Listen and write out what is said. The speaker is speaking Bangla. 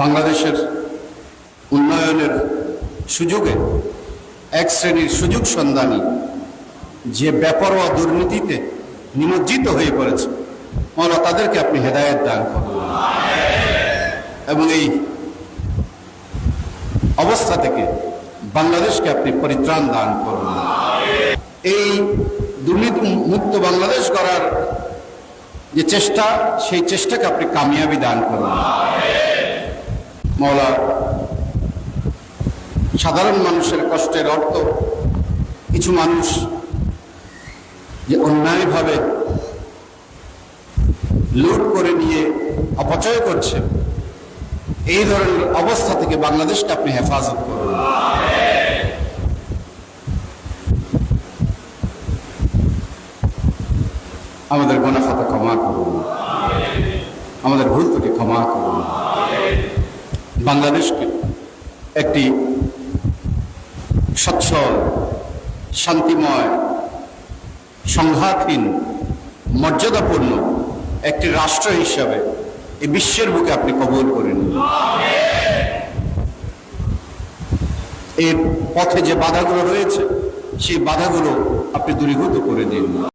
বাংলাদেশের উন্নয়নের সুযোগে এক শ্রেণির সুযোগ সন্ধানী যে বেপরোয়া দুর্নীতিতে নিমজ্জিত হয়ে পড়েছে মৌলা তাদেরকে আপনি হেদায়েত দান করুন। এবং এই অবস্থা থেকে বাংলাদেশকে আপনি পরিত্রাণ দান করুন। এই দুর্নীতি মুক্ত বাংলাদেশ করার যে চেষ্টা, সেই চেষ্টাকে আপনি কামিয়াবি দান করুন। মৌলা, সাধারণ মানুষের কষ্টের অর্থ কিছু মানুষ যে অন্যায়ভাবে লুট করে নিয়ে অপচয় করছে, এই ধরনের অবস্থা থেকে বাংলাদেশকে আপনি হেফাজত করুন। আমাদের গোনা খাতা ক্ষমা করুন। আমাদের ভুল ক্ষমা করুন। বাংলাদেশকে একটি সচ্ছল শান্তিময়, সংঘাতহীন, মর্যাদাপূর্ণ একটি রাষ্ট্র হিসাবে এই বিশ্বের বুকে আপনি কবুল করেন। এর পথে যে বাধাগুলো রয়েছে, সেই বাধাগুলো আপনি দূরীভূত করে দিন।